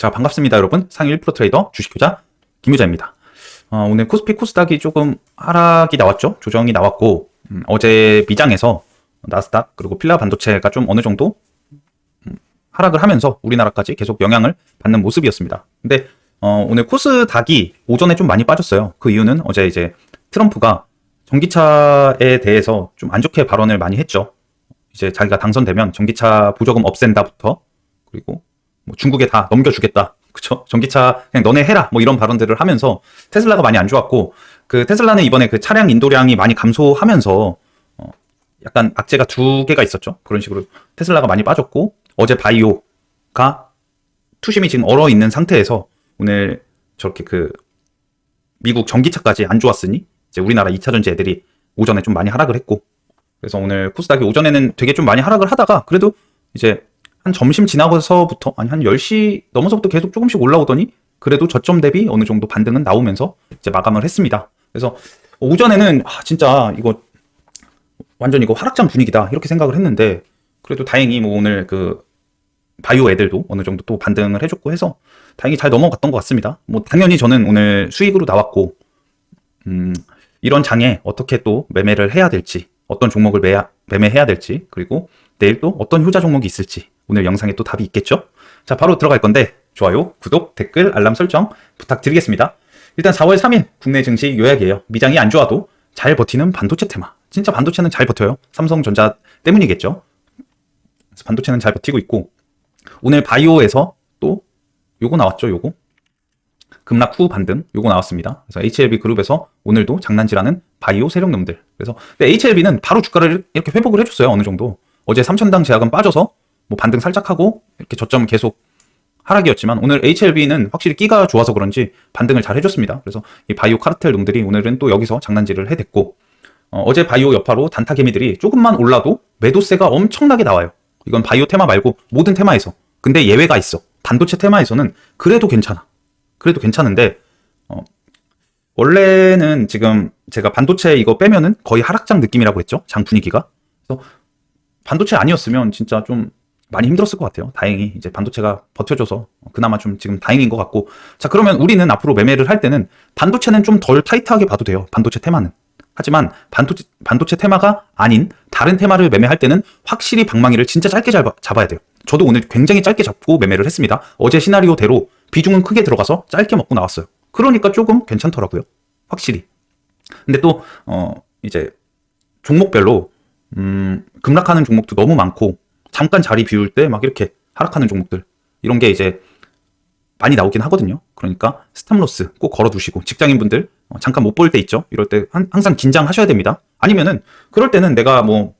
자, 반갑습니다, 여러분. 상위 1% 트레이더 주식효자 김유자입니다. 어, 오늘 코스피 코스닥이 조금 하락이 나왔죠. 조정이 나왔고, 음, 어제 미장에서 나스닥 그리고 필라 반도체가 좀 어느 정도 음, 하락을 하면서 우리나라까지 계속 영향을 받는 모습이었습니다. 근데 어, 오늘 코스닥이 오전에 좀 많이 빠졌어요. 그 이유는 어제 이제 트럼프가 전기차에 대해서 좀 안 좋게 발언을 많이 했죠. 이제 자기가 당선되면 전기차 보조금 없앤다부터 그리고 뭐 중국에 다 넘겨주겠다. 그쵸? 전기차 그냥 너네 해라. 뭐 이런 발언들을 하면서 테슬라가 많이 안 좋았고 그 테슬라는 이번에 그 차량 인도량이 많이 감소하면서 어 약간 악재가 두 개가 있었죠. 그런 식으로 테슬라가 많이 빠졌고 어제 바이오가 투심이 지금 얼어 있는 상태에서 오늘 저렇게 그 미국 전기차까지 안 좋았으니 이제 우리나라 2차 전지 애들이 오전에 좀 많이 하락을 했고 그래서 오늘 코스닥이 오전에는 되게 좀 많이 하락을 하다가 그래도 이제 한 점심 지나고서부터 아니 한 10시 넘어서부터 계속 조금씩 올라오더니 그래도 저점 대비 어느 정도 반등은 나오면서 이제 마감을 했습니다. 그래서 오전에는 아 진짜 이거 완전 이거 하락장 분위기다 이렇게 생각을 했는데 그래도 다행히 뭐 오늘 그 바이오 애들도 어느 정도 또 반등을 해줬고 해서 다행히 잘 넘어갔던 것 같습니다. 뭐 당연히 저는 오늘 수익으로 나왔고 음 이런 장에 어떻게 또 매매를 해야 될지 어떤 종목을 매, 매매해야 될지 그리고 내일 또 어떤 효자 종목이 있을지 오늘 영상에 또 답이 있겠죠? 자 바로 들어갈 건데 좋아요, 구독, 댓글, 알람 설정 부탁드리겠습니다. 일단 4월 3일 국내 증시 요약이에요. 미장이 안 좋아도 잘 버티는 반도체 테마. 진짜 반도체는 잘 버텨요. 삼성전자 때문이겠죠. 반도체는 잘 버티고 있고 오늘 바이오에서 또 요거 나왔죠, 요거. 급락 후 반등 요거 나왔습니다. 그래서 HLB 그룹에서 오늘도 장난질하는 바이오 세력놈들. 그래서 HLB는 바로 주가를 이렇게 회복을 해줬어요, 어느 정도. 어제 3천당 제약은 빠져서 뭐 반등 살짝 하고 이렇게 저점 계속 하락이었지만 오늘 HLB는 확실히 끼가 좋아서 그런지 반등을 잘 해줬습니다. 그래서 이 바이오 카르텔 놈들이 오늘은 또 여기서 장난질을 해댔고 어, 제 바이오 여파로 단타 개미들이 조금만 올라도 매도세가 엄청나게 나와요. 이건 바이오 테마 말고 모든 테마에서. 근데 예외가 있어. 반도체 테마에서는 그래도 괜찮아. 그래도 괜찮은데 어, 원래는 지금 제가 반도체 이거 빼면은 거의 하락장 느낌이라고 했죠. 장 분위기가. 그래서 반도체 아니었으면 진짜 좀 많이 힘들었을 것 같아요. 다행히 이제 반도체가 버텨줘서 그나마 좀 지금 다행인 것 같고 자 그러면 우리는 앞으로 매매를 할 때는 반도체는 좀 덜 타이트하게 봐도 돼요. 반도체 테마는. 하지만 반도체, 반도체 테마가 아닌 다른 테마를 매매할 때는 확실히 방망이를 진짜 짧게 잡아, 잡아야 돼요. 저도 오늘 굉장히 짧게 잡고 매매를 했습니다. 어제 시나리오대로 비중은 크게 들어가서 짧게 먹고 나왔어요. 그러니까 조금 괜찮더라고요. 확실히. 근데 또, 어, 이제 종목별로, 음, 급락하는 종목도 너무 많고 잠깐 자리 비울 때 막 이렇게 하락하는 종목들 이런 게 이제 많이 나오긴 하거든요. 그러니까 스탑로스 꼭 걸어두시고 직장인분들 어, 잠깐 못 볼 때 있죠. 이럴 때 항상 긴장하셔야 됩니다. 아니면은 그럴 때는 내가 뭐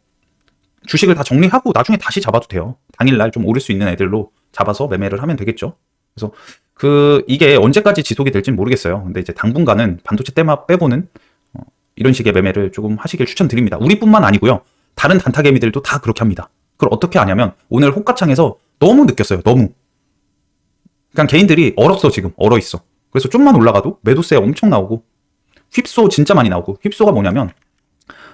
주식을 다 정리하고 나중에 다시 잡아도 돼요. 당일날 좀 오를 수 있는 애들로 잡아서 매매를 하면 되겠죠. 그래서 그 이게 언제까지 지속이 될지는 모르겠어요. 근데 이제 당분간은 반도체 테마 빼고는 어, 이런 식의 매매를 조금 하시길 추천드립니다. 우리뿐만 아니고요. 다른 단타개미들도 다 그렇게 합니다. 그걸 어떻게 하냐면 오늘 호가창에서 너무 느꼈어요. 너무. 그냥 개인들이 얼었어 지금. 얼어 있어. 그래서 좀만 올라가도 매도세 엄청 나오고 휩소 진짜 많이 나오고. 휩소가 뭐냐면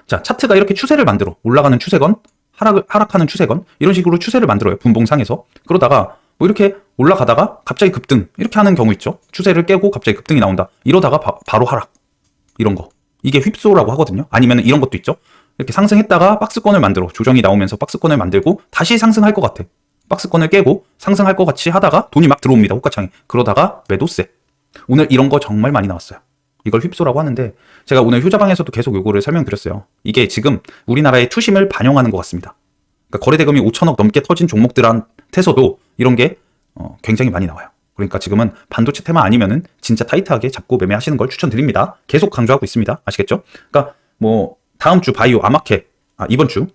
자 차트가 이렇게 추세를 만들어. 올라가는 추세건 하락 하락하는 추세건 이런 식으로 추세를 만들어요 분봉상에서. 그러다가 뭐 이렇게 올라가다가 갑자기 급등. 이렇게 하는 경우 있죠. 추세를 깨고 갑자기 급등이 나온다. 이러다가 바, 로 하락. 이런 거. 이게 휩소라고 하거든요. 아니면 이런 것도 있죠 이렇게 상승했다가 박스권을 만들어 조정이 나오면서 박스권을 만들고 다시 상승할 것 같아. 박스권을 깨고 상승할 것 같이 하다가 돈이 막 들어옵니다. 호가창에. 그러다가 매도세. 오늘 이런 거 정말 많이 나왔어요. 이걸 휩소라고 하는데 제가 오늘 효자방에서도 계속 요거를 설명드렸어요. 이게 지금 우리나라의 투심을 반영하는 것 같습니다. 그러니까 거래대금이 5천억 넘게 터진 종목들한테서도 이런 게 어, 굉장히 많이 나와요. 그러니까 지금은 반도체 테마 아니면은 진짜 타이트하게 잡고 매매하시는 걸 추천드립니다. 계속 강조하고 있습니다. 아시겠죠? 그러니까 뭐 다음 주 바이오 아마케 아 이번 주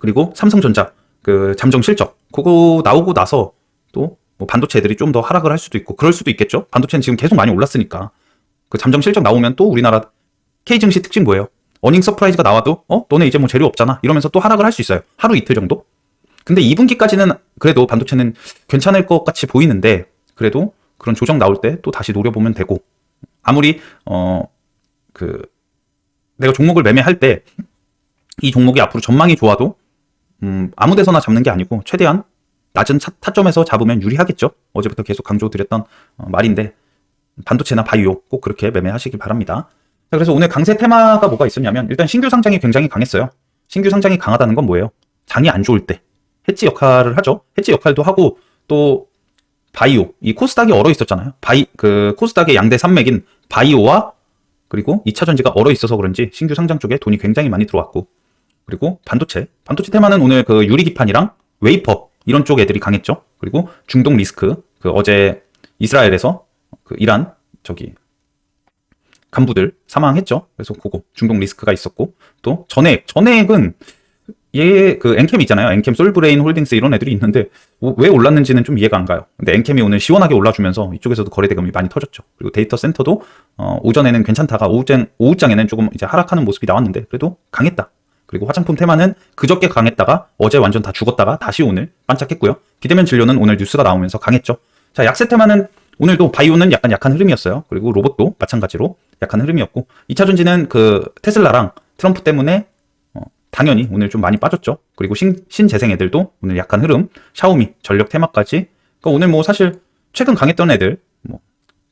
그리고 삼성전자 그 잠정 실적 그거 나오고 나서 또 뭐 반도체 애들이 좀 더 하락을 할 수도 있고 그럴 수도 있겠죠. 반도체는 지금 계속 많이 올랐으니까 그 잠정 실적 나오면 또 우리나라 K 증시 특징 뭐예요? 어닝 서프라이즈가 나와도 어 너네 이제 뭐 재료 없잖아 이러면서 또 하락을 할 수 있어요. 하루 이틀 정도. 근데 2분기까지는 그래도 반도체는 괜찮을 것 같이 보이는데 그래도 그런 조정 나올 때 또 다시 노려보면 되고 아무리 어그 내가 종목을 매매할 때 이 종목이 앞으로 전망이 좋아도 음, 아무 데서나 잡는 게 아니고 최대한 낮은 차- 타점에서 잡으면 유리하겠죠. 어제부터 계속 강조드렸던 어, 말인데 반도체나 바이오 꼭 그렇게 매매하시기 바랍니다. 자, 그래서 오늘 강세 테마가 뭐가 있었냐면 일단 신규 상장이 굉장히 강했어요. 신규 상장이 강하다는 건 뭐예요? 장이 안 좋을 때 해지 역할을 하죠. 해지 역할도 하고 또 바이오 이 코스닥이 얼어 있었잖아요. 바이 그 코스닥의 양대 산맥인 바이오와 그리고 2차 전지가 얼어 있어서 그런지 신규 상장 쪽에 돈이 굉장히 많이 들어왔고 그리고 반도체 반도체 테마는 오늘 그 유리기판이랑 웨이퍼 이런 쪽 애들이 강했죠. 그리고 중동 리스크 그 어제 이스라엘에서 그 이란 저기 간부들 사망했죠. 그래서 그거 중동 리스크가 있었고 또 전액 전액은 얘 그 엔캠 있잖아요. 엔캠 솔브레인 홀딩스 이런 애들이 있는데 뭐왜 올랐는지는 좀 이해가 안 가요. 근데 엔캠이 오늘 시원하게 올라주면서 이쪽에서도 거래 대금이 많이 터졌죠. 그리고 데이터 센터도 어, 오전에는 괜찮다가 오후장 오후장에는 조금 이제 하락하는 모습이 나왔는데 그래도 강했다. 그리고 화장품 테마는 그저께 강했다가 어제 완전 다 죽었다가 다시 오늘 반짝했고요. 기대면 진료는 오늘 뉴스가 나오면서 강했죠. 자, 약세 테마는 오늘도 바이오는 약간 약한 흐름이었어요. 그리고 로봇도 마찬가지로 약한 흐름이었고 2차 전지는 그 테슬라랑 트럼프 때문에 어, 당연히 오늘 좀 많이 빠졌죠. 그리고 신, 신재생 애들도 오늘 약한 흐름, 샤오미, 전력 테마까지. 그러니까 오늘 뭐 사실 최근 강했던 애들, 뭐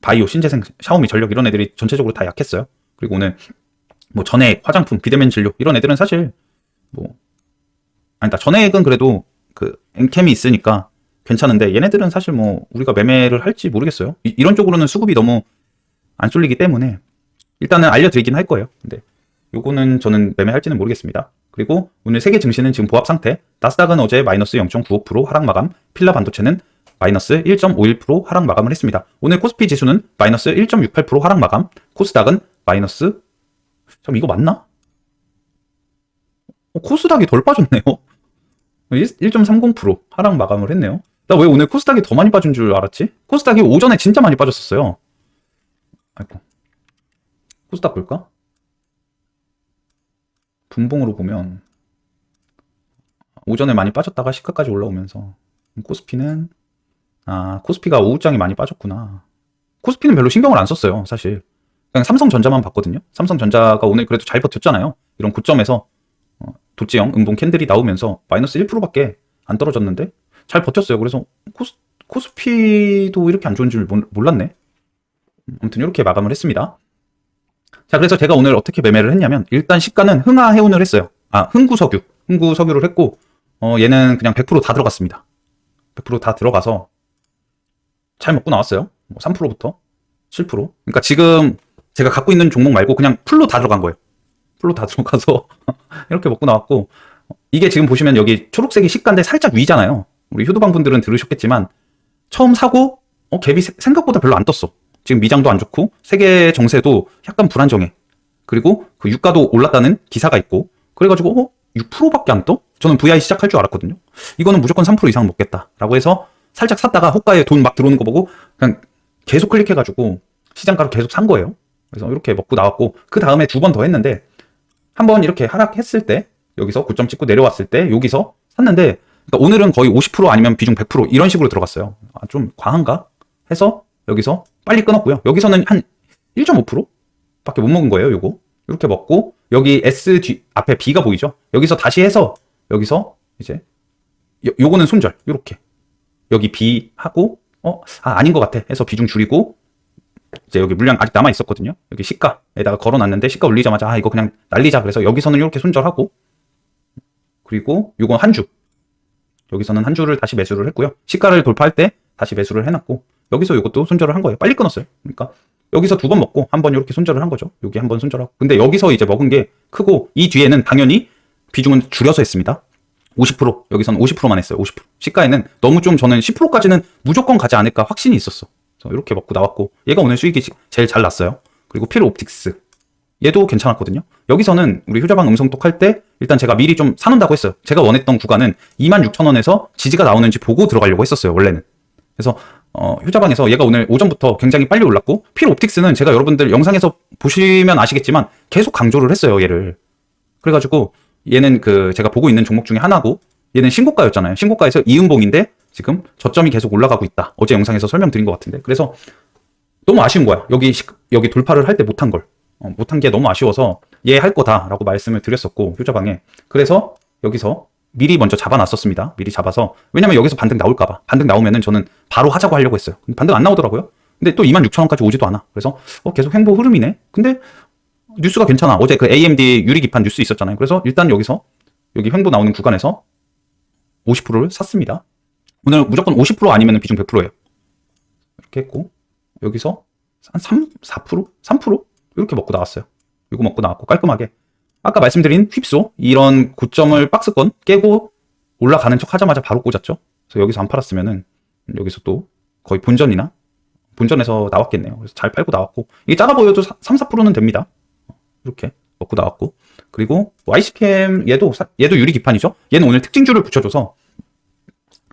바이오, 신재생, 샤오미, 전력 이런 애들이 전체적으로 다 약했어요. 그리고 오늘 뭐 전액, 화장품, 비대면 진료 이런 애들은 사실 뭐 아니다 전액은 그래도 그 엔캠이 있으니까 괜찮은데 얘네들은 사실 뭐 우리가 매매를 할지 모르겠어요. 이, 런 쪽으로는 수급이 너무 안 쏠리기 때문에 일단은 알려드리긴 할 거예요. 근데 요거는 저는 매매할지는 모르겠습니다. 그리고 오늘 세계 증시는 지금 보합 상태. 나스닥은 어제 마이너스 0.95% 하락 마감, 필라 반도체는 마이너스 1.51% 하락 마감을 했습니다. 오늘 코스피 지수는 마이너스 1.68% 하락 마감, 코스닥은 마이너스 잠 이거 맞나? 어, 코스닥이 덜 빠졌네요. 1.30% 하락 마감을 했네요. 나 왜 오늘 코스닥이 더 많이 빠진 줄 알았지? 코스닥이 오전에 진짜 많이 빠졌었어요. 아이고. 코스닥 볼까? 분봉으로 보면 오전에 많이 빠졌다가 시가까지 올라오면서 코스피는 아 코스피가 오후장이 많이 빠졌구나. 코스피는 별로 신경을 안 썼어요, 사실. 그냥 삼성전자만 봤거든요. 삼성전자가 오늘 그래도 잘 버텼잖아요. 이런 고점에서 어, 도지형 음봉 캔들이 나오면서 마이너스 1%밖에 안 떨어졌는데 잘 버텼어요. 그래서 코스, 코스피도 이렇게 안 좋은 줄 몰- 몰랐네. 아무튼 이렇게 마감을 했습니다. 자, 그래서 제가 오늘 어떻게 매매를 했냐면 일단 시가는 흥하 해운을 했어요. 아, 흥구 석유. 흥구 석유를 했고 어, 얘는 그냥 100%다 들어갔습니다. 100%다 들어가서 잘 먹고 나왔어요. 뭐 3%부터 7%. 그러니까 지금 제가 갖고 있는 종목 말고 그냥 풀로 다 들어간 거예요. 풀로 다 들어가서 이렇게 먹고 나왔고 이게 지금 보시면 여기 초록색이 시가인데 살짝 위잖아요. 우리 효도방 분들은 들으셨겠지만 처음 사고 어, 갭이 세- 생각보다 별로 안 떴어. 지금 미장도 안 좋고 세계 정세도 약간 불안정해. 그리고 그 유가도 올랐다는 기사가 있고 그래가지고 어 6%밖에 안 떠? 저는 VI 시작할 줄 알았거든요. 이거는 무조건 3% 이상 먹겠다라고 해서 살짝 샀다가 호가에 돈 막 들어오는 거 보고 그냥 계속 클릭해가지고 시장가로 계속 산 거예요. 그래서 이렇게 먹고 나왔고 그 다음에 두 번 더 했는데 한 번 이렇게 하락했을 때 여기서 고점 찍고 내려왔을 때 여기서 샀는데 그러니까 오늘은 거의 50% 아니면 비중 100% 이런 식으로 들어갔어요. 아, 좀 과한가? 해서 여기서 빨리 끊었고요. 여기서는 한 1.5% 밖에 못 먹은 거예요, 요거. 이렇게 먹고 여기 S 뒤 앞에 B가 보이죠? 여기서 다시 해서 여기서 이제 요, 요거는 손절. 요렇게. 여기 B 하고 어, 아, 아닌 것 같아. 해서 비중 줄이고 이제 여기 물량 아직 남아 있었거든요. 여기 시가에다가 걸어 놨는데 시가 올리자마자 아 이거 그냥 날리자. 그래서 여기서는 이렇게 손절하고 그리고 요거 한 주. 여기서는 한 주를 다시 매수를 했고요. 시가를 돌파할 때 다시 매수를 해놨고 여기서 이것도 손절을 한 거예요. 빨리 끊었어요. 그러니까 여기서 두 번 먹고 한 번 이렇게 손절을 한 거죠. 여기 한 번 손절하고. 근데 여기서 이제 먹은 게 크고 이 뒤에는 당연히 비중은 줄여서 했습니다. 50% 여기서는 50%만 했어요. 50% 시가에는 너무 좀 저는 10%까지는 무조건 가지 않을까 확신이 있었어. 그래서 이렇게 먹고 나왔고 얘가 오늘 수익이 지- 제일 잘 났어요. 그리고 필 옵틱스 얘도 괜찮았거든요. 여기서는 우리 효자방 음성톡 할 때 일단 제가 미리 좀 사놓는다고 했어요. 제가 원했던 구간은 26,000원에서 지지가 나오는지 보고 들어가려고 했었어요. 원래는. 그래서 어, 효자방에서 얘가 오늘 오전부터 굉장히 빨리 올랐고 필 옵틱스는 제가 여러분들 영상에서 보시면 아시겠지만 계속 강조를 했어요. 얘를. 그래가지고 얘는 그 제가 보고 있는 종목 중에 하나고 얘는 신고가였잖아요. 신고가에서 이음봉인데 지금 저점이 계속 올라가고 있다. 어제 영상에서 설명드린 것 같은데. 그래서 너무 아쉬운 거야. 여기 시- 여기 돌파를 할 때 못한 걸. 어, 못한 게 너무 아쉬워서 얘 할 거다라고 말씀을 드렸었고 효자방에. 그래서 여기서 미리 먼저 잡아놨었습니다. 미리 잡아서 왜냐면 여기서 반등 나올까봐 반등 나오면은 저는 바로 하자고 하려고 했어요. 반등 안 나오더라고요. 근데 또 26,000원까지 오지도 않아. 그래서 어, 계속 횡보 흐름이네. 근데 뉴스가 괜찮아. 어제 그 AMD 유리 기판 뉴스 있었잖아요. 그래서 일단 여기서 여기 횡보 나오는 구간에서 50%를 샀습니다. 오늘 무조건 50% 아니면 비중 100%예요. 이렇게 했고 여기서 한 3, 4%? 3%? 이렇게 먹고 나왔어요. 이거 먹고 나왔고 깔끔하게 아까 말씀드린 휩소 이런 고점을 박스권 깨고 올라가는 척 하자마자 바로 꽂았죠. 그래서 여기서 안 팔았으면은 여기서 또 거의 본전이나 본전에서 나왔겠네요. 그래서 잘 팔고 나왔고 이게 작아 보여도 3, 4%는 됩니다. 이렇게 먹고 나왔고 그리고 YC캠 얘도 사- 얘도 유리 기판이죠. 얘는 오늘 특징줄을 붙여줘서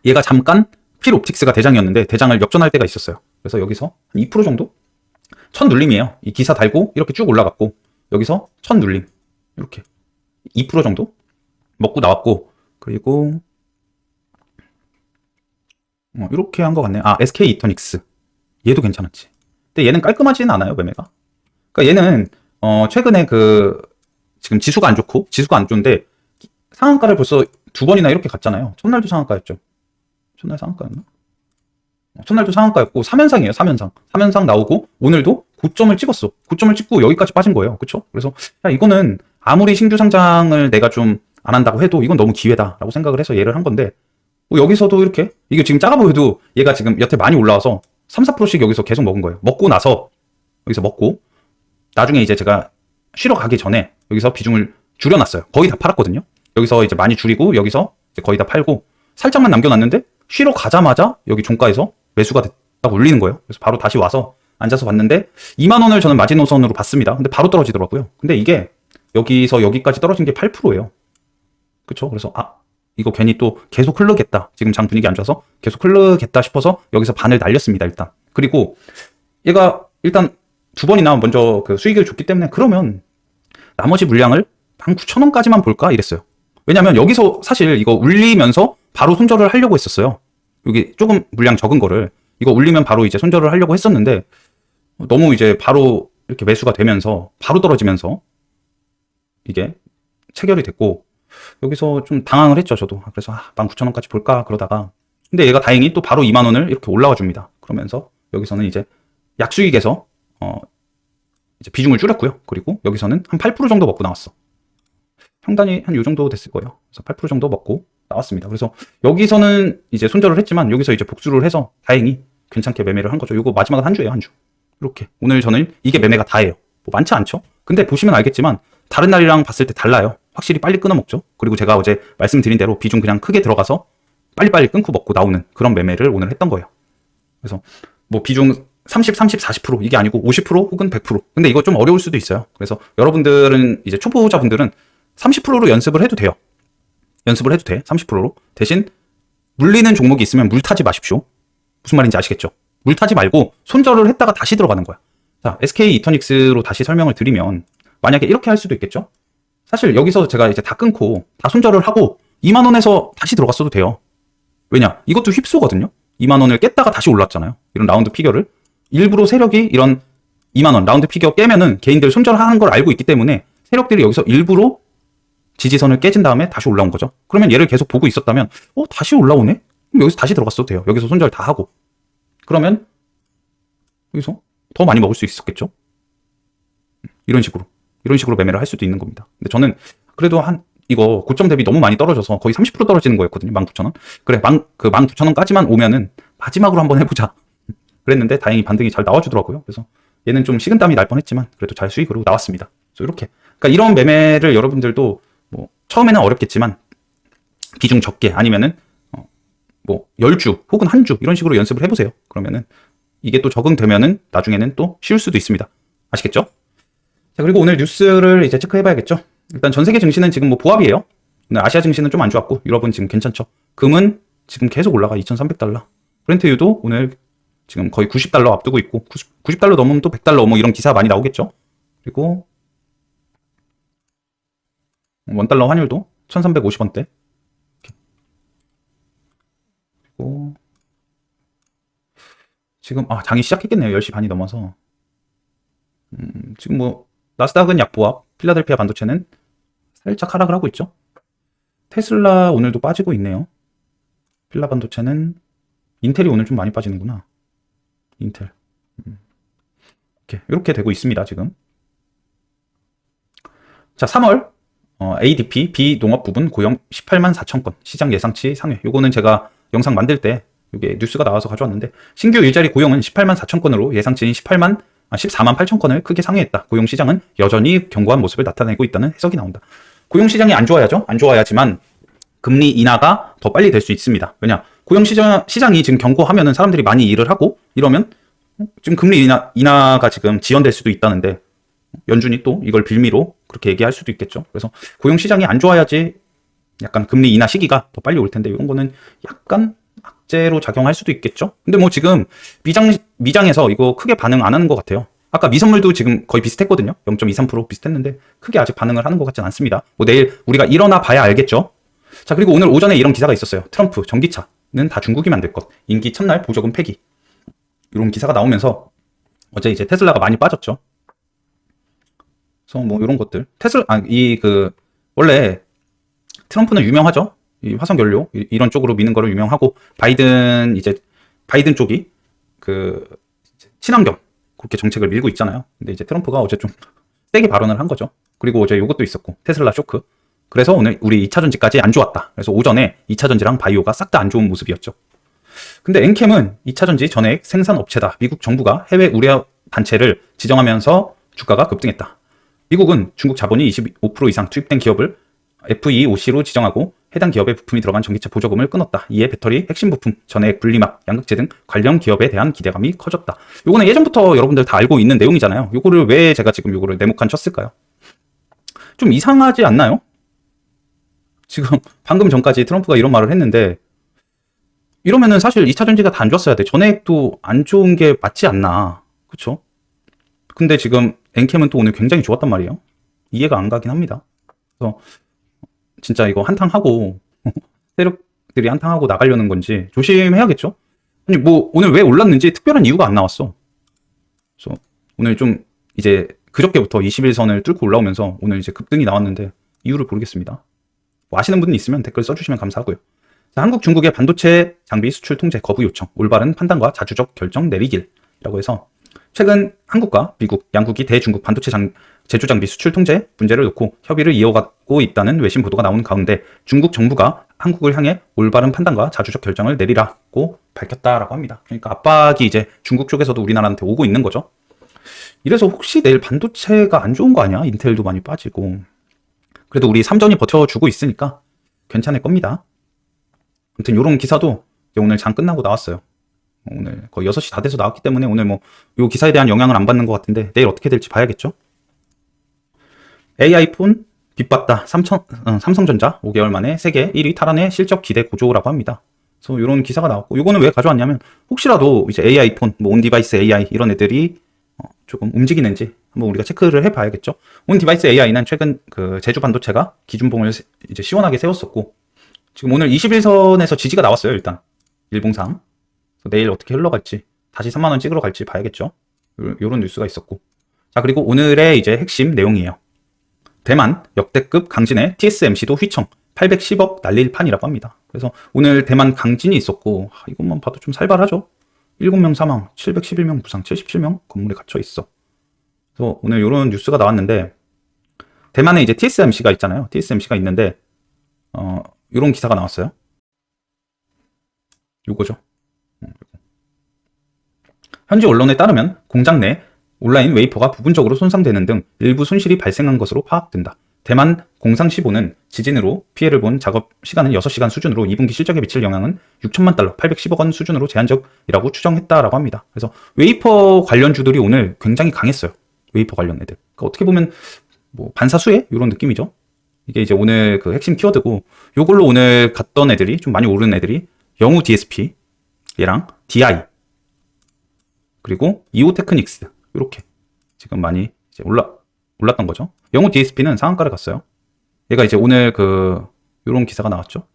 얘가 잠깐 필 옵틱스가 대장이었는데 대장을 역전할 때가 있었어요. 그래서 여기서 한 2% 정도 천 눌림이에요. 이 기사 달고 이렇게 쭉 올라갔고 여기서 천 눌림 이렇게 2% 정도 먹고 나왔고 그리고 어, 이렇게 한 것 같네요. 아 SK 이터닉스 얘도 괜찮았지. 근데 얘는 깔끔하지는 않아요 매매가. 그러니까 얘는 어, 최근에 그 지금 지수가 안 좋고 지수가 안 좋은데 상한가를 벌써 두 번이나 이렇게 갔잖아요. 첫날도 상한가였죠. 첫날 상한가였나? 어, 첫날도 상한가였고 3연상이에요. 3연상. 3연상 나오고 오늘도 고점을 찍었어. 고점을 찍고 여기까지 빠진 거예요. 그쵸? 그래서 야 이거는 아무리 신규 상장을 내가 좀 안 한다고 해도 이건 너무 기회다라고 생각을 해서 얘를 한 건데 뭐 여기서도 이렇게 이게 지금 작아 보여도 얘가 지금 여태 많이 올라와서 3, 4%씩 여기서 계속 먹은 거예요. 먹고 나서 여기서 먹고 나중에 이제 제가 쉬러 가기 전에 여기서 비중을 줄여놨어요. 거의 다 팔았거든요. 여기서 이제 많이 줄이고 여기서 거의 다 팔고 살짝만 남겨놨는데 쉬러 가자마자 여기 종가에서 매수가 됐다고 울리는 거예요. 그래서 바로 다시 와서 앉아서 봤는데 2만 원을 저는 마지노선으로 봤습니다. 근데 바로 떨어지더라고요. 근데 이게 여기서 여기까지 떨어진 게 8%예요. 그쵸? 그래서 아 이거 괜히 또 계속 흐르겠다. 지금 장 분위기 안 좋아서 계속 흐르겠다 싶어서 여기서 반을 날렸습니다. 일단 그리고 얘가 일단 두 번이나 먼저 그 수익을 줬기 때문에 그러면 나머지 물량을 19,000원까지만 볼까 이랬어요. 왜냐면 여기서 사실 이거 울리면서 바로 손절을 하려고 했었어요. 여기 조금 물량 적은 거를 이거 울리면 바로 이제 손절을 하려고 했었는데 너무 이제 바로 이렇게 매수가 되면서 바로 떨어지면서 이게 체결이 됐고 여기서 좀 당황을 했죠 저도 그래서 아, 19,000원까지 볼까 그러다가 근데 얘가 다행히 또 바로 2만 원을 이렇게 올라와 줍니다. 그러면서 여기서는 이제 약수익에서 어 이제 비중을 줄였고요. 그리고 여기서는 한 8% 정도 먹고 나왔어. 평단이 한 요 정도 됐을 거예요. 그래서 8% 정도 먹고 나왔습니다. 그래서 여기서는 이제 손절을 했지만 여기서 이제 복수를 해서 다행히 괜찮게 매매를 한 거죠. 요거 마지막은 한 주예요, 한 주. 이렇게 오늘 저는 이게 매매가 다예요. 뭐 많지 않죠? 근데 보시면 알겠지만 다른 날이랑 봤을 때 달라요. 확실히 빨리 끊어 먹죠. 그리고 제가 어제 말씀드린 대로 비중 그냥 크게 들어가서 빨리빨리 끊고 먹고 나오는 그런 매매를 오늘 했던 거예요. 그래서 뭐 비중 30, 30, 40% 이게 아니고 50% 혹은 100%. 근데 이거 좀 어려울 수도 있어요. 그래서 여러분들은 이제 초보자분들은 30%로 연습을 해도 돼요. 연습을 해도 돼. 30%로. 대신 물리는 종목이 있으면 물 타지 마십시오. 무슨 말인지 아시겠죠? 물 타지 말고 손절을 했다가 다시 들어가는 거야. 자, SK 이터닉스로 다시 설명을 드리면 만약에 이렇게 할 수도 있겠죠? 사실 여기서 제가 이제 다 끊고 다 손절을 하고 2만 원에서 다시 들어갔어도 돼요. 왜냐? 이것도 휩소거든요. 2만 원을 깼다가 다시 올랐잖아요. 이런 라운드 피겨를 일부러 세력이 이런 2만 원 라운드 피겨 깨면은 개인들 손절하는 걸 알고 있기 때문에 세력들이 여기서 일부러 지지선을 깨진 다음에 다시 올라온 거죠. 그러면 얘를 계속 보고 있었다면 어 다시 올라오네? 그럼 여기서 다시 들어갔어도 돼요. 여기서 손절 다 하고 그러면 여기서 더 많이 먹을 수 있었겠죠. 이런 식으로 이런 식으로 매매를 할 수도 있는 겁니다. 근데 저는 그래도 한 이거 고점 대비 너무 많이 떨어져서 거의 30% 떨어지는 거였거든요. 19,000원. 그래, 만, 그 19,000원까지만 오면은 마지막으로 한번 해보자. 그랬는데 다행히 반등이 잘 나와주더라고요. 그래서 얘는 좀 식은땀이 날 뻔했지만 그래도 잘 수익으로 나왔습니다. 그래서 이렇게. 그러니까 이런 매매를 여러분들도 뭐 처음에는 어렵겠지만 비중 적게 아니면은 어, 뭐 10주 혹은 한 주 이런 식으로 연습을 해보세요. 그러면은 이게 또 적응되면은 나중에는 또 쉬울 수도 있습니다. 아시겠죠? 자, 그리고 오늘 뉴스를 이제 체크해봐야겠죠? 일단 전 세계 증시는 지금 뭐 보합이에요. 아시아 증시는 좀 안 좋았고, 유럽은 지금 괜찮죠? 금은 지금 계속 올라가, 2,300달러. 브렌트유도 오늘 지금 거의 90달러 앞두고 있고, 90, 90달러 넘으면 또 100달러 뭐 이런 기사 많이 나오겠죠? 그리고, 원달러 환율도 1,350원대. 그리고, 지금, 아, 장이 시작했겠네요. 10시 반이 넘어서. 음, 지금 뭐, 나스닥은 약보합, 필라델피아 반도체는 살짝 하락을 하고 있죠. 테슬라 오늘도 빠지고 있네요. 필라 반도체는 인텔이 오늘 좀 많이 빠지는구나. 인텔. 음. 이렇게, 이렇게 되고 있습니다, 지금. 자, 3월 어, ADP 비농업 부분 고용 18만 4천 건 시장 예상치 상회. 요거는 제가 영상 만들 때 이게 뉴스가 나와서 가져왔는데 신규 일자리 고용은 18만 4천 건으로 예상치인 18만 아, 14만 8천 건을 크게 상회했다. 고용 시장은 여전히 견고한 모습을 나타내고 있다는 해석이 나온다. 고용 시장이 안 좋아야죠. 안 좋아야지만 금리 인하가 더 빨리 될 수 있습니다. 왜냐? 고용 시장, 시장이 지금 견고하면은 사람들이 많이 일을 하고 이러면 지금 금리 인하, 인하가 지금 지연될 수도 있다는데 연준이 또 이걸 빌미로 그렇게 얘기할 수도 있겠죠. 그래서 고용 시장이 안 좋아야지 약간 금리 인하 시기가 더 빨리 올 텐데 이런 거는 약간 악재로 작용할 수도 있겠죠. 근데 뭐 지금 미장 미장에서 이거 크게 반응 안 하는 것 같아요. 아까 미선물도 지금 거의 비슷했거든요. 0.23% 비슷했는데 크게 아직 반응을 하는 것 같진 않습니다. 뭐 내일 우리가 일어나 봐야 알겠죠. 자 그리고 오늘 오전에 이런 기사가 있었어요. 트럼프 전기차는 다 중국이 만들 것. 임기 첫날 보조금 폐기. 이런 기사가 나오면서 어제 이제 테슬라가 많이 빠졌죠. 그래서 뭐 이런 것들 테슬라 아이 그 원래 트럼프는 유명하죠. 이 화석 연료 이- 이런 쪽으로 미는 거를 유명하고 바이든 이제 바이든 쪽이 그 친환경 그렇게 정책을 밀고 있잖아요. 근데 이제 트럼프가 어제 좀 세게 발언을 한 거죠. 그리고 어제 이것도 있었고 테슬라 쇼크. 그래서 오늘 우리 2차 전지까지 안 좋았다. 그래서 오전에 2차 전지랑 바이오가 싹 다 안 좋은 모습이었죠. 근데 엔캠은 2차 전지 전액 생산 업체다. 미국 정부가 해외 우려 단체를 지정하면서 주가가 급등했다. 미국은 중국 자본이 25% 이상 투입된 기업을 FEOC로 지정하고 해당 기업의 부품이 들어간 전기차 보조금을 끊었다. 이에 배터리, 핵심 부품, 전액 분리막, 양극재 등 관련 기업에 대한 기대감이 커졌다. 요거는 예전부터 여러분들 다 알고 있는 내용이잖아요. 요거를 왜 제가 지금 요거를 네모칸 쳤을까요? 좀 이상하지 않나요? 지금 방금 전까지 트럼프가 이런 말을 했는데 이러면은 사실 2차 전지가 다 안 좋았어야 돼. 전액도 안 좋은 게 맞지 않나. 그쵸? 근데 지금 엔캠은 또 오늘 굉장히 좋았단 말이에요. 이해가 안 가긴 합니다. 그래서 진짜 이거 한탕하고 세력들이 한탕하고 나가려는 건지 조심해야겠죠? 아니 뭐 오늘 왜 올랐는지 특별한 이유가 안 나왔어. 그래서 오늘 좀 이제 그저께부터 21선을 뚫고 올라오면서 오늘 이제 급등이 나왔는데 이유를 모르겠습니다. 뭐 아시는 분 있으면 댓글 써주시면 감사하고요. 자, 한국 중국의 반도체 장비 수출 통제 거부 요청, 올바른 판단과 자주적 결정 내리길이라고 해서 최근 한국과 미국 양국이 대중국 반도체 장, 제조 장비 수출 통제 문제를 놓고 협의를 이어가고 있다는 외신 보도가 나오는 가운데 중국 정부가 한국을 향해 올바른 판단과 자주적 결정을 내리라고 밝혔다라고 합니다. 그러니까 압박이 이제 중국 쪽에서도 우리나라한테 오고 있는 거죠. 이래서 혹시 내일 반도체가 안 좋은 거 아니야? 인텔도 많이 빠지고. 그래도 우리 삼전이 버텨주고 있으니까 괜찮을 겁니다. 아무튼 이런 기사도 오늘 장 끝나고 나왔어요. 오늘 거의 6시 다 돼서 나왔기 때문에 오늘 뭐 이 기사에 대한 영향을 안 받는 것 같은데 내일 어떻게 될지 봐야겠죠. AI폰 빗봤다 삼천, 어, 삼성전자 5개월 만에 세계 1위 탈환의 실적 기대 고조라고 합니다. 그래서 이런 기사가 나왔고 이거는 왜 가져왔냐면 혹시라도 이제 AI폰, 뭐 온 디바이스 AI 이런 애들이 어, 조금 움직이는지 한번 우리가 체크를 해봐야겠죠. 온 디바이스 AI는 최근 그 제주 반도체가 기준봉을 세- 이제 시원하게 세웠었고 지금 오늘 21선에서 지지가 나왔어요 일단. 일봉상 내일 어떻게 흘러갈지 다시 3만 원 찍으러 갈지 봐야겠죠? 요- 요런 뉴스가 있었고. 자 그리고 오늘의 이제 핵심 내용이에요 대만 역대급 강진의 TSMC도 휘청 810억 날릴 판이라고 합니다 그래서 오늘 대만 강진이 있었고 하, 이것만 봐도 좀 살벌하죠 7명 사망 711명 부상 77명 건물에 갇혀 있어 그래서 오늘 요런 뉴스가 나왔는데 대만에 이제 TSMC가 있잖아요 TSMC가 있는데 어 요런 기사가 나왔어요. 요거죠. 어, 요거. 현지 언론에 따르면 공장 내 온라인 웨이퍼가 부분적으로 손상되는 등 일부 손실이 발생한 것으로 파악된다. 대만 공상 15는 지진으로 피해를 본 작업 시간은 6시간 수준으로 2분기 실적에 미칠 영향은 6천만 달러, 810억 원 수준으로 제한적이라고 추정했다라고 합니다. 그래서 웨이퍼 관련 주들이 오늘 굉장히 강했어요. 웨이퍼 관련 애들. 그러니까 어떻게 보면 뭐 반사수혜 이런 느낌이죠. 이게 이제 오늘 그 핵심 키워드고 요걸로 오늘 갔던 애들이 좀 많이 오른 애들이 영우 DSP 얘랑 DI 그리고 이오 테크닉스 이렇게 지금 많이 이제 올라 올랐던 거죠. 영우 DSP는 상한가를 갔어요. 얘가 이제 오늘 그 요런 기사가 나왔죠.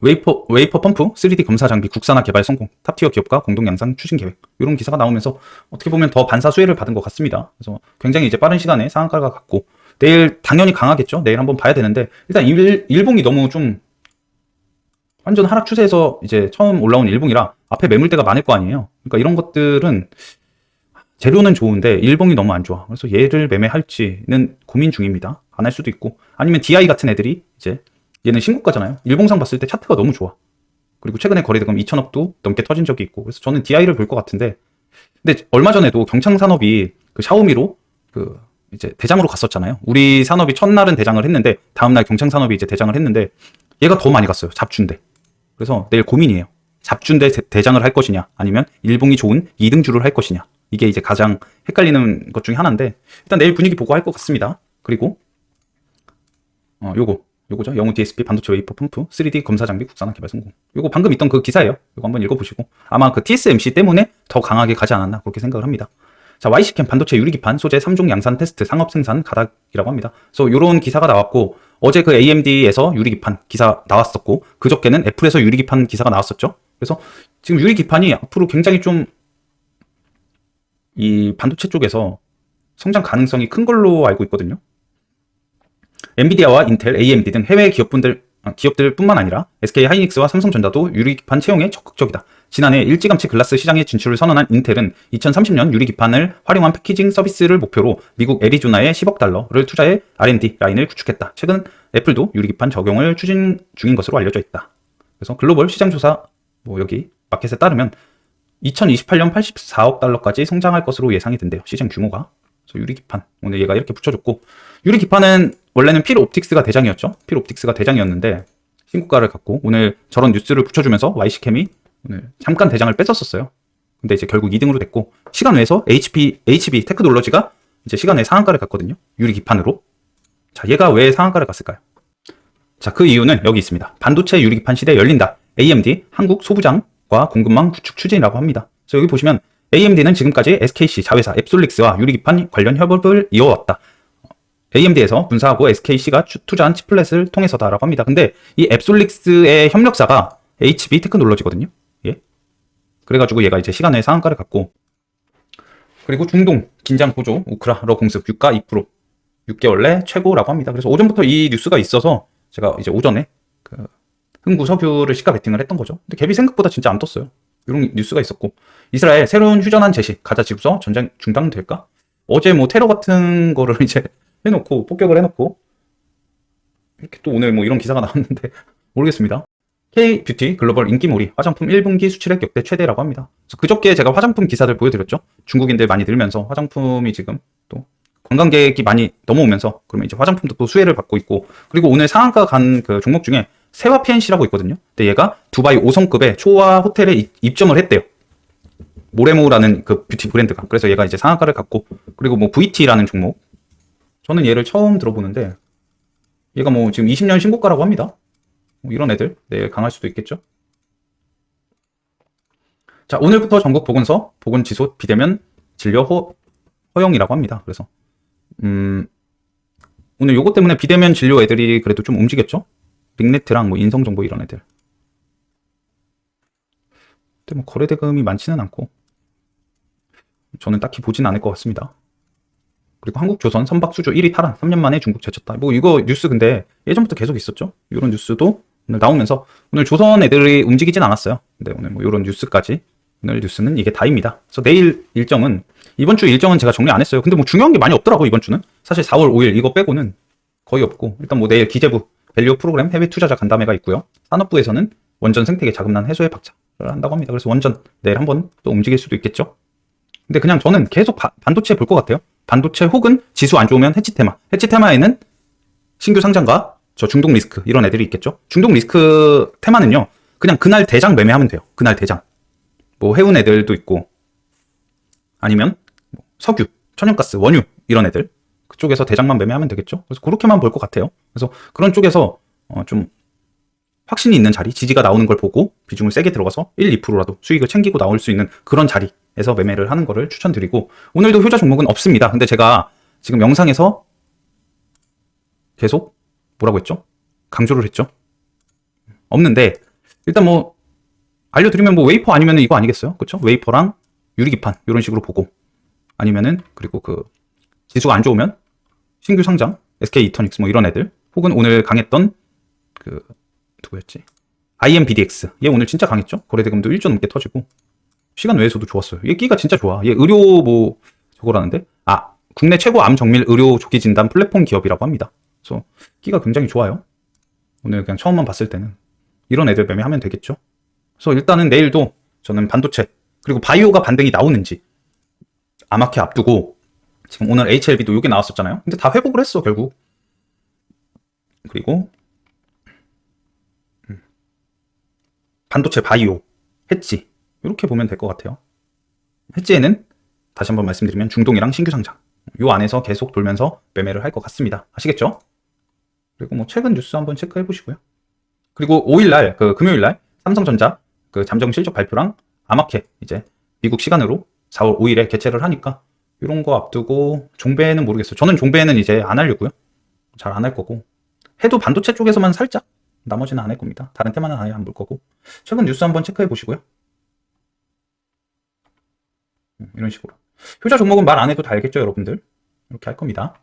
웨이퍼 웨이퍼 펌프 3D 검사 장비 국산화 개발 성공 탑티어 기업과 공동 양상 추진 계획 이런 기사가 나오면서 어떻게 보면 더 반사 수혜를 받은 것 같습니다. 그래서 굉장히 이제 빠른 시간에 상한가가 갔고 내일 당연히 강하겠죠. 내일 한번 봐야 되는데 일단 일, 일봉이 너무 좀 완전 하락 추세에서 이제 처음 올라온 일봉이라 앞에 매물대가 많을 거 아니에요. 그러니까 이런 것들은 재료는 좋은데 일봉이 너무 안 좋아. 그래서 얘를 매매할지는 고민 중입니다. 안 할 수도 있고 아니면 DI 같은 애들이 이제 얘는 신고가잖아요. 일봉상 봤을 때 차트가 너무 좋아. 그리고 최근에 거래대금 2천억도 넘게 터진 적이 있고 그래서 저는 DI를 볼 것 같은데 근데 얼마 전에도 경창산업이 그 샤오미로 그 이제 대장으로 갔었잖아요. 우리 산업이 첫날은 대장을 했는데 다음날 경창산업이 이제 대장을 했는데 얘가 더 많이 갔어요. 잡주인데. 그래서 내일 고민이에요. 잡주인데 대- 대장을 할 것이냐 아니면 일봉이 좋은 2등주를 할 것이냐 이게 이제 가장 헷갈리는 것 중에 하나인데 일단 내일 분위기 보고 할 것 같습니다. 그리고 어 요거 요거죠. 영우 DSP 반도체 웨이퍼 펌프 3D 검사 장비 국산화 개발 성공. 요거 방금 있던 그 기사예요. 요거 한번 읽어보시고 아마 그 TSMC 때문에 더 강하게 가지 않았나 그렇게 생각을 합니다. 자, YC캠 반도체 유리기판 소재 3종 양산 테스트 상업 생산 가닥이라고 합니다. 그래서 요런 기사가 나왔고 어제 그 AMD에서 유리기판 기사 나왔었고 그저께는 애플에서 유리기판 기사가 나왔었죠. 그래서 지금 유리기판이 앞으로 굉장히 좀 이 반도체 쪽에서 성장 가능성이 큰 걸로 알고 있거든요. 엔비디아와 인텔, AMD 등 해외 기업분들 아, 기업들뿐만 아니라 SK 하이닉스와 삼성전자도 유리기판 채용에 적극적이다. 지난해 일찌감치 글라스 시장에 진출을 선언한 인텔은 2030년 유리 기판을 활용한 패키징 서비스를 목표로 미국 애리조나에 10억 달러를 투자해 R&D 라인을 구축했다. 최근 애플도 유리 기판 적용을 추진 중인 것으로 알려져 있다. 그래서 글로벌 시장 조사 뭐 여기 마켓에 따르면 2028년 84억 달러까지 성장할 것으로 예상이 된대요. 시장 규모가. 그래서 유리 기판 오늘 얘가 이렇게 붙여줬고 유리 기판은 원래는 필 옵틱스가 대장이었죠. 필 옵틱스가 대장이었는데 신고가를 갖고 오늘 저런 뉴스를 붙여주면서 YC캠이 오늘 잠깐 대장을 뺐었었어요. 근데 이제 결국 2등으로 됐고 시간 외에서 HP HB 테크놀로지가 이제 시간 외에 상한가를 갔거든요. 유리 기판으로. 자, 얘가 왜 상한가를 갔을까요? 자, 그 이유는 여기 있습니다. 반도체 유리 기판 시대 열린다. AMD 한국 소부장과 공급망 구축 추진이라고 합니다. 그래서 여기 보시면 AMD는 지금까지 SKC 자회사 앱솔릭스와 유리 기판 관련 협업을 이어왔다. AMD에서 분사하고 SKC가 투자한 치플렛을 통해서다라고 합니다. 근데 이 앱솔릭스의 협력사가 HB 테크놀로지거든요. 예. 그래가지고 얘가 이제 시간 외에 상한가를 갖고 그리고 중동 긴장 고조 우크라로 공습 유가 2% 6개월 내 최고라고 합니다. 그래서 오전부터 이 뉴스가 있어서 제가 이제 오전에 그 흥구 석유를 시가 베팅을 했던 거죠. 근데 갭이 생각보다 진짜 안 떴어요. 이런 뉴스가 있었고 이스라엘 새로운 휴전한 제시 가자 지구서 전쟁 중단될까? 어제 뭐 테러 같은 거를 이제 해놓고 폭격을 해놓고 이렇게 또 오늘 뭐 이런 기사가 나왔는데 모르겠습니다. K-뷰티 글로벌 인기몰이 화장품 1분기 수출액 역대 최대라고 합니다. 그저께 제가 화장품 기사들 보여드렸죠. 중국인들 많이 늘면서 화장품이 지금 또 관광객이 많이 넘어오면서 그러면 이제 화장품도 또 수혜를 받고 있고 그리고 오늘 상한가 간 그 종목 중에 세화 PNC라고 있거든요. 근데 얘가 두바이 5성급의 초화 호텔에 입- 입점을 했대요. 모레모라는 그 뷰티 브랜드가. 그래서 얘가 이제 상한가를 갖고 그리고 뭐 VT라는 종목. 저는 얘를 처음 들어보는데 얘가 뭐 지금 20년 신고가라고 합니다. 뭐 이런 애들 내일 강할 수도 있겠죠. 자 오늘부터 전국 보건소 보건 지소 비대면 진료 허, 허용이라고 합니다. 그래서 음 오늘 요거 때문에 비대면 진료 애들이 그래도 좀 움직였죠. 링네트랑 뭐 인성 정보 이런 애들. 근데 뭐 거래 대금이 많지는 않고 저는 딱히 보진 않을 것 같습니다. 그리고 한국조선 선박 수주 1위 탈환 3년 만에 중국 제쳤다. 뭐 이거 뉴스 근데 예전부터 계속 있었죠. 이런 뉴스도 오늘 나오면서 오늘 조선 애들이 움직이진 않았어요. 근데 오늘 뭐 이런 뉴스까지 오늘 뉴스는 이게 다입니다. 그래서 내일 일정은 이번 주 일정은 제가 정리 안 했어요. 근데 뭐 중요한 게 많이 없더라고 이번 주는 사실 4월 5일 이거 빼고는 거의 없고 일단 뭐 내일 기재부 밸류 프로그램 해외 투자자 간담회가 있고요. 산업부에서는 원전 생태계 자금난 해소에 박차를 한다고 합니다. 그래서 원전 내일 한번 또 움직일 수도 있겠죠. 근데 그냥 저는 계속 바- 반도체 볼 것 같아요. 반도체 혹은 지수 안 좋으면 해치 테마. 해치 테마에는 신규 상장과 저 중동 리스크 이런 애들이 있겠죠. 중동 리스크 테마는요. 그냥 그날 대장 매매하면 돼요. 그날 대장. 뭐 해운 애들도 있고 아니면 뭐 석유, 천연가스, 원유 이런 애들 그쪽에서 대장만 매매하면 되겠죠. 그래서 그렇게만 볼 것 같아요. 그래서 그런 쪽에서 어, 좀 확신이 있는 자리, 지지가 나오는 걸 보고 비중을 세게 들어가서 1, 2%라도 수익을 챙기고 나올 수 있는 그런 자리에서 매매를 하는 거를 추천드리고 오늘도 효자 종목은 없습니다. 근데 제가 지금 영상에서 계속 뭐라고 했죠? 강조를 했죠? 없는데 일단 뭐 알려드리면 뭐 웨이퍼 아니면 이거 아니겠어요? 그렇죠? 웨이퍼랑 유리기판 이런 식으로 보고 아니면은 그리고 그 지수가 안 좋으면 신규 상장 SK 이터닉스 뭐 이런 애들 혹은 오늘 강했던 그 누구였지? IMBDX 얘 오늘 진짜 강했죠? 거래대금도 1조 넘게 터지고 시간 외에서도 좋았어요. 얘 끼가 진짜 좋아. 얘 의료 뭐 저거라는데 아 국내 최고 암 정밀 의료 조기 진단 플랫폼 기업이라고 합니다. 그래서 끼가 굉장히 좋아요. 오늘 그냥 처음만 봤을 때는 이런 애들 매매하면 되겠죠. 그래서 일단은 내일도 저는 반도체 그리고 바이오가 반등이 나오는지 아마케 앞두고 지금 오늘 HLB도 요게 나왔었잖아요. 근데 다 회복을 했어 결국. 그리고 음. 반도체 바이오 했지 이렇게 보면 될 것 같아요. 해지에는 다시 한번 말씀드리면 중동이랑 신규 상장 요 안에서 계속 돌면서 매매를 할 것 같습니다. 아시겠죠? 그리고 뭐 최근 뉴스 한번 체크해 보시고요. 그리고 5일날 그 금요일날 삼성전자 그 잠정 실적 발표랑 아마케 이제 미국 시간으로 4월 5일에 개최를 하니까 이런 거 앞두고 종배는 모르겠어요. 저는 종배는 이제 안 하려고요. 잘 안 할 거고 해도 반도체 쪽에서만 살짝 나머지는 안 할 겁니다. 다른 테마는 아예 안 볼 거고 최근 뉴스 한번 체크해 보시고요. 음, 이런 식으로 효자 종목은 말 안 해도 다 알겠죠, 여러분들? 이렇게 할 겁니다.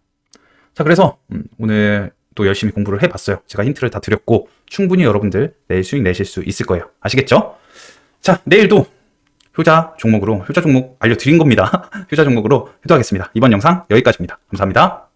자, 그래서 음, 오늘 또 열심히 공부를 해봤어요. 제가 힌트를 다 드렸고 충분히 여러분들 내일 수익 내실 수 있을 거예요. 아시겠죠? 자, 내일도 효자 종목으로 효자 종목 알려드린 겁니다. 효자 종목으로 해도하겠습니다. 이번 영상 여기까지입니다. 감사합니다.